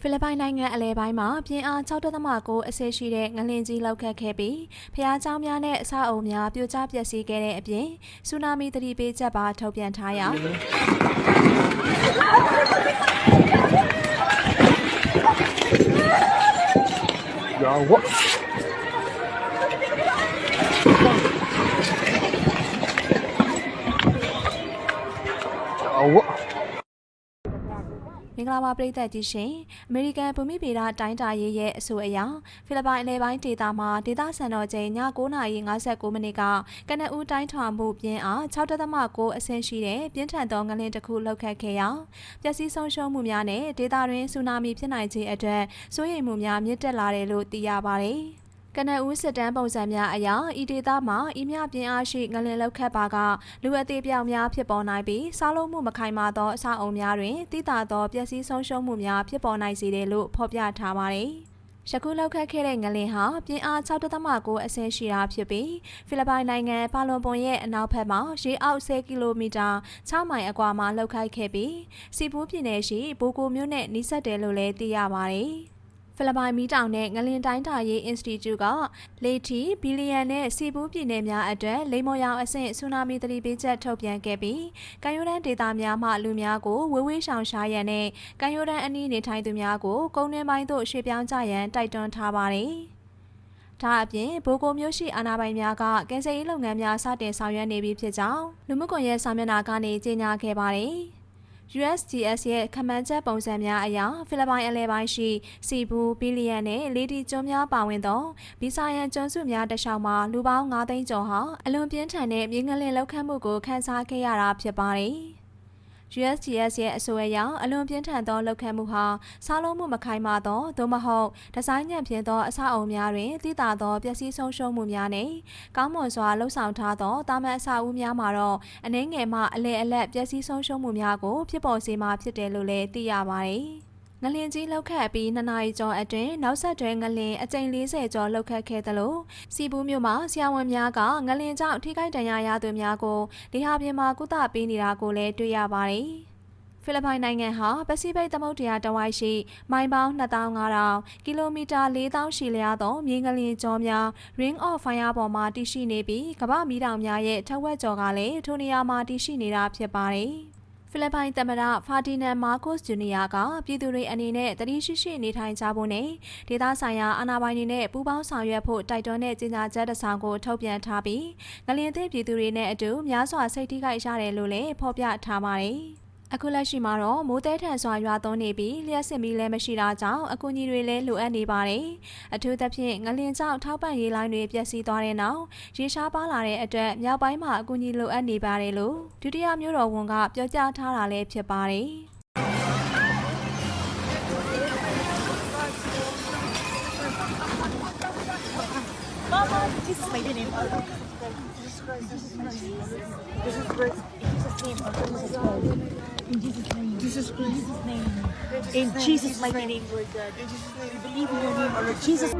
ဖိလစ်ပိုင်နိုင်ငံအလဲပိုင်းမှာပြင်းအား6.9အဆင့်ရှိတဲ့ငလင်ကြီးလောက်ခတ်ခဲ့ပြီးဖျားเจ้าများနဲ့အဆောက်အအုံများပြိုကျပျက်စီးခဲ့တဲ့အပြင်ဆူနာမီသတိပေးချက်ပါထုတ်ပြန်ထားရာ Ya what? Ya what? မ င်္ဂလာပါပရိသတ်ကြီးရှင်အမေရိကန်ဘူမိဗေဒတိုင်းတာရေးရဲ့အဆိုအရဖိလစ်ပိုင်အလဲပိုင်းဒေသမှာဒေသစံတော်ချိန်ည9:59မိနစ်ကကနဦးတိုင်းထွာမှုပြင်းအား6.9အဆင့်ရှိတဲ့ပြင်းထန်သောငလင်တစ်ခုလှုပ်ခတ်ခဲ့ရာပျက်စီးဆုံးရှုံးမှုများနဲ့ဒေသတွင်းဆူနာမီဖြစ်နိုင်ခြင်းအတွက်စိုးရိမ်မှုများမြင့်တက်လာတယ်လို့သိရပါတယ် ကနဦးစစ်တမ်းပုံစံများအရဤဒေသမှာဤမြပြင်းအားရှိငလင်လောက်ခတ်ပါကလူအသေးပြောင်များဖြစ်ပေါ်နိုင်ပြီးစားလုံးမှုမခိုင်မာသောအဆောက်အုံများတွင်တိတာသောပျက်စီးဆုံးရှုံးမှုများဖြစ်ပေါ်နိုင်စေတယ်လို့ဖော်ပြထားပါတယ်။ယခုလောက်ခတ်ခဲ့တဲ့ငလင်ဟာပြင်းအား6.9အဆင့်ရှိတာဖြစ်ပြီးဖိလစ်ပိုင်နိုင်ငံပါလွန်ပွန်ရဲ့အနောက်ဘက်မှာရေအောက်10ကီလိုမီတာ6မိုင်အကွာမှာလှုပ်ခိုက်ခဲ့ပြီးစီပူးပြည်နယ်ရှိဘိုကိုမြို့နဲ့နီးစပ်တယ်လို့လည်းသိရပါတယ်။ ဖိလစ်ပိုင်မီတောင်နဲ့ငလင်တိုင်းတာရေး Institute ကလေထီဘီလီယံနဲ့စီပူးပြည်နယ်များအတွက်လိမ္မော်ရောင်အဆင့်ဆူနာမီသတိပေးချက်ထုတ်ပြန်ခဲ့ပြီးကမ်းရိုးတန်းဒေသများမှလူများကိုဝေးဝေးရှောင်ရှားရန်နဲ့ကမ်းရိုးတန်းအနီးနေထိုင်သူများကိုကုန်းတွင်းပိုင်းသို့ရွှေ့ပြောင်းကြရန်တိုက်တွန်းထားပါတယ်။ဒါအပြင်ဘိုကိုမျိုးရှိအာနာပိုင်များကကင်ဆယ်ရေးလုပ်ငန်းများစတင်ဆောင်ရွက်နေပြီဖြစ်ကြောင်းလူမှုကွန်ရက်စာမျက်နှာကနေကြေညာခဲ့ပါတယ်။ USGS ရဲ့ခန့်မှန်းချက်ပုံစံများအရဖိလစ်ပိုင်အလဲပိုင်းရှိစီဘူးဘီလီယံနဲ့လေဒီကျွန်းများပါဝင်သောဗီဇာယန်ကျွန်းစုများတစ်လျှောက်မှာလူပေါင်း9သိန်းကျော်ဟာအလွန်ပြင်းထန်တဲ့မြေငလင်လောက်ခတ်မှုကိုခန်းစားခဲ့ရတာဖြစ်ပါတယ်။ USGS ရဲ့အဆိုအရအလွန်ပြင်းထန်သောလောက်ခတ်မှုဟာစားလုံးမှုမခိုင်မာသောသို့မဟုတ်ဒီဇိုင်းညံ့ပြင်းသောအဆောက်အအုံများတွင်တည်တာသောပျက်စီးဆုံးရှုံးမှုများနဲ့ကောင်းမွန်စွာလှုပ်ဆောင်ထားသောတာမန်အဆောက်အဦများမှာတော့အနှဲငယ်မှအလဲအလက်ပျက်စီးဆုံးရှုံးမှုများကိုဖြစ်ပေါ်စေမှာဖြစ်တယ်လို့လည်းသိရပါတယ်။ ငလင်ကြီးလောက်ခတ်ပြီးနှစ်နာရီကျော်အတွင်းနောက်ဆက်တွဲငလင်အကြိမ်40ကျော်လောက်ခတ်ခဲ့သလိုစီဘူးမြို့မှာဆရာဝန်များကငလင်ကြောင့်ထိခိုက်ဒဏ်ရာရသူများကိုဒီဟာပြင်မှာကုသပေးနေတာကိုလည်းတွေ့ရပါတယ်။ဖိလစ်ပိုင်နိုင်ငံဟာပစိဖိတ်သမုဒ္ဒရာတဝိုက်ရှိမိုင်ပေါင်း2500ကီလိုမီတာ4000ရှည်လျားသောမြေငလျင်ကျော်များ Ring of Fire ပေါ်မှာတည်ရှိနေပြီးကမ္ဘာမီးတောင်များရဲ့ထက်ဝက်ကျော်ကလည်းထိုနေရာမှာတည်ရှိနေတာဖြစ်ပါတယ်။ ဖိလစ်ပိုင်သမ္မတဖာဒီနန်မာကိုစ်ဂျူနီယာကပြည်သူတွေအနေနဲ့တတိရှိရှိနေထိုင်ကြဖို့နဲ့ဒေသဆိုင်ရာအာဏာပိုင်တွေနဲ့ပူးပေါင်းဆောင်ရွက်ဖို့တိုက်တွန်းတဲ့ကြေညာချက်တစ်စောင်ကိုထုတ်ပြန်ထားပြီးငလျင်သစ်ပြည်သူတွေနဲ့အတူများစွာစိတ်ထိခိုက်ရတယ်လို့လည်းဖော်ပြထားပါတယ်။ အခုလက်ရှိမှာတော့မိုးတဲထန်စွာရွာသွန်းနေပြီးလျှက်စစ်မီလည်းမရှိတာကြောင့်အကူအညီတွေလည်းလိုအပ်နေပါတယ်။အထူးသဖြင့်ငလင်ကြောင့်ထောက်ပံ့ရေးလိုင်းတွေပျက်စီးသွားတဲ့နောက်ရေရှားပါလာတဲ့အတွက်မြောက်ပိုင်းမှာအကူအညီလိုအပ်နေပါတယ်လို့ဒုတိယမြို့တော်ဝန်ကပြောကြားထားတာလည်းဖြစ်ပါတယ်။ Mama, Jesus is my name. This is great. In Jesus' name. Jesus Christ. In Jesus' name. In Jesus' mighty name, Lord God. We believe in your name, Jesus.